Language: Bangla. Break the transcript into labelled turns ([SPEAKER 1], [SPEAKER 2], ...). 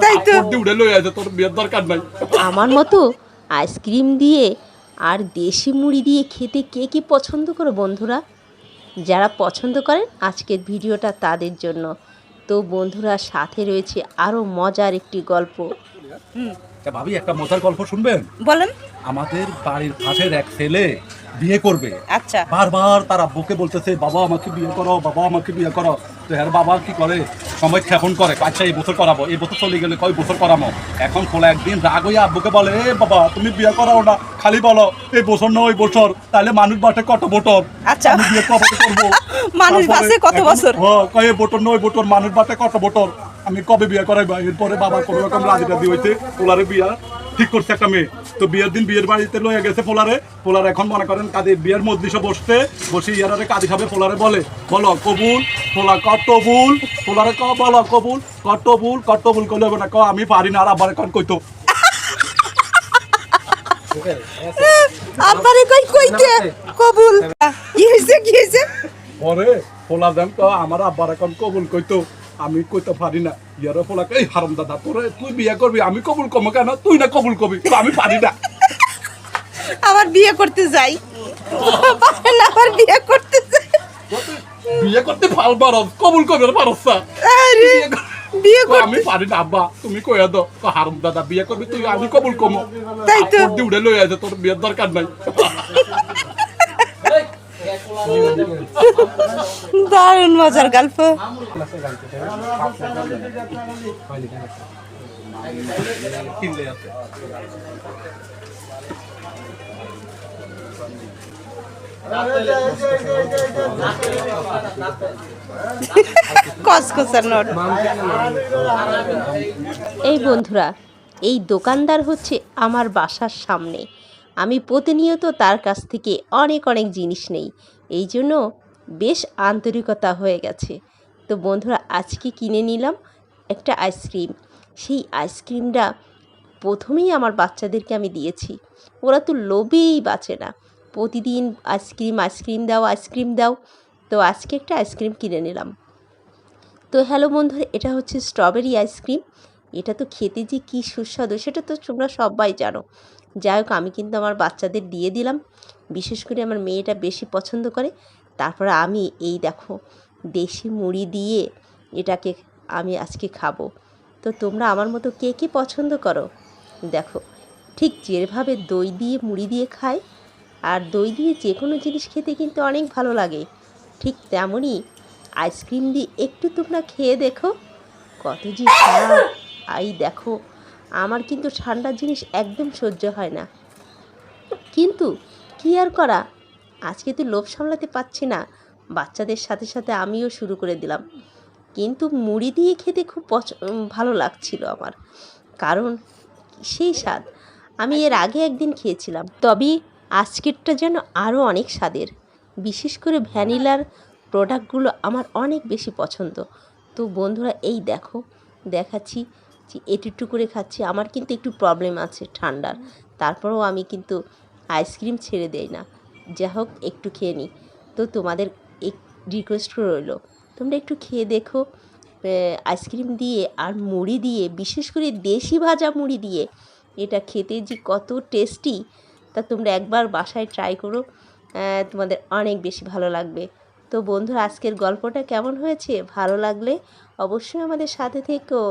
[SPEAKER 1] তুই
[SPEAKER 2] তো।
[SPEAKER 3] আমার মতো আইসক্রিম দিয়ে আর দেশি মুড়ি দিয়ে খেতে কে কি পছন্দ করো বন্ধুরা? যারা পছন্দ করেন আজকের ভিডিওটা তাদের জন্য। তো বন্ধুরা সাথে রয়েছে আরও মজার একটি গল্প।
[SPEAKER 1] তা ভাবি একটা মজার গল্প শুনবেন?
[SPEAKER 2] বলেন।
[SPEAKER 1] আমাদের বাড়ির পাশের এক ছেলে বিয়ে করবে।
[SPEAKER 2] আচ্ছা।
[SPEAKER 1] বারবার তার আব্বুকে বলতেছে বাবা আমাকে বিয়ে করো বাবা আমাকে বিয়ে করো। তো হ্যাঁ বাবা কি করে? সময় ক্ষেপণ করে আচ্ছা এই বছর করাবো এই বছর চলে গেলে কয় বছর করাবো? এখন খোলা একদিন রাগ হয়ে আব্বুকে বলে এ বাবা তুমি বিয়ে করাও না খালি বলো এই বছর না ওই বছর তাহলে মানুষ বাটে কত বছর?
[SPEAKER 2] আচ্ছা।
[SPEAKER 1] আমি বিয়ে কবে করব?
[SPEAKER 2] মানুষ বাঁচে কত বছর?
[SPEAKER 1] হ্যাঁ, কয় এই বছর না ওই বছর মানুষ বাটে কত বছর? আমি কবে বিয়ে করাইবা এরপরে বাবা কোনো রকম রাজি টাজি হয়েছে পোলারে বিয়া ঠিক করছে একটা মেয়ে। তো বিয়ের দিন বিয়ের বাড়িতে লয়ে গেছে পোলারে। পোলার এখন মনে করেন কাদের বিয়ের মজলিসে বসতে বসে ইয়ারারে কাদি খাবে পোলারে বলে বলো কবুল? পোলা কটবুল পোলারে ক বলো কবুল। কটবুল কটবুল করলে হবে না। ক আমি পারি না। আর আবার এখন কইতো।
[SPEAKER 2] আব্বারে কই কইতে? কবুল। কি হইছে কি হইছে?
[SPEAKER 1] পরে পোলা দেন ক আমার আব্বার এখন কবুল কইতো। আমি কইতে পারি না। ইয়ারে পোলা এই হারাম দাদা তোরে তুই বিয়ে করবি আমি কবুল কম কেন? তুই না কবুল কবি তো আমি পারি না।
[SPEAKER 2] আবার বিয়ে করতে যাই। আবার বিয়ে করতে যাই।
[SPEAKER 1] বিয়ে করতে পারস কবুল করবে পারস না।
[SPEAKER 2] বিয়ে
[SPEAKER 1] কই, আমি
[SPEAKER 2] করতে
[SPEAKER 1] পারি না আব্বা তুমি কইয়া দাও। তো হারুম দাদা বিয়ে করবি তুই আমি কবুল কম
[SPEAKER 2] তাই তো।
[SPEAKER 1] উড়ে লই আছে তোর বিয়ের দরকার নাই।
[SPEAKER 2] দারুণ মজার গল্প।
[SPEAKER 3] এই বন্ধুরা এই দোকানদার হচ্ছে আমার বাসার সামনে। আমি প্রতিনিয়ত তার কাছ থেকে অনেক অনেক জিনিস নেই। এই জন্য বেশ আন্তরিকতা হয়ে গেছে। তো বন্ধুরা, আজকে কিনে নিলাম একটা আইসক্রিম। সেই আইসক্রিমটা প্রথমেই আমার বাচ্চাদেরকে আমি দিয়েছি। ওরা তো লোভেই বাঁচে না। প্রতিদিন আইসক্রিম আইসক্রিম দাও আইসক্রিম দাও। তো আজকে একটা আইসক্রিম কিনে নিলাম। তো হ্যালো বন্ধুরা, এটা হচ্ছে স্ট্রবেরি আইসক্রিম। এটা তো খেতে যে কী সুস্বাদু, সেটা তো তোমরা সবাই জানো। যাই হোক, আমি কিন্তু আমার বাচ্চাদের দিয়ে দিলাম। বিশেষ করে আমার মেয়েটা বেশি পছন্দ করে। তারপরে আমি এই দেখো, দেশি মুড়ি দিয়ে এটাকে আমি আজকে খাব। তো তোমরা আমার মতো কে কে পছন্দ করো? দেখো, ঠিক যেভাবে দই দিয়ে মুড়ি দিয়ে খায়, আর দই দিয়ে যে কোনো জিনিস খেতে কিন্তু অনেক ভালো লাগে। ঠিক তেমনই আইসক্রিম দিয়ে একটু তোমরা খেয়ে দেখো কত যে আই দেখো, আমার কিন্তু ঠান্ডা জিনিস একদম সহ্য হয় না। কিন্তু কী আর করা? আজকে তো লোভ সামলাতে পারছি না। বাচ্চাদের সাথে সাথে আমিও শুরু করে দিলাম। কিন্তু মুড়ি দিয়ে খেতে খুব ভালো লাগছিল আমার। কারণ সেই স্বাদ। আমি এর আগে একদিন খেয়েছিলাম। তবে আজকেরটা যেন আরও অনেক স্বাদের। বিশেষ করে ভ্যানিলার প্রোডাক্টগুলো আমার অনেক বেশি পছন্দ। তো বন্ধুরা, এই দেখো, দেখাচ্ছি যে একটু করে খাচ্ছি, আমার কিন্তু একটু প্রবলেম আছে ঠান্ডার। তারপরেও আমি কিন্তু আইসক্রিম ছেড়ে দেই না। যা হোক, একটু খেয়ে নিই। তো তোমাদের এক রিকোয়েস্ট রইল, তোমরা একটু খেয়ে দেখো আইসক্রিম দিয়ে আর মুড়ি দিয়ে, বিশেষ করে দেশি ভাজা মুড়ি দিয়ে, এটা খেতে যে কত টেস্টি তা তোমরা একবার বাসায় ট্রাই করো তোমাদের অনেক বেশি ভালো লাগবে। তো বন্ধুরা, আজকের গল্পটা কেমন হয়েছে? ভালো লাগলে অবশ্যই আমাদের সাথে থেকো।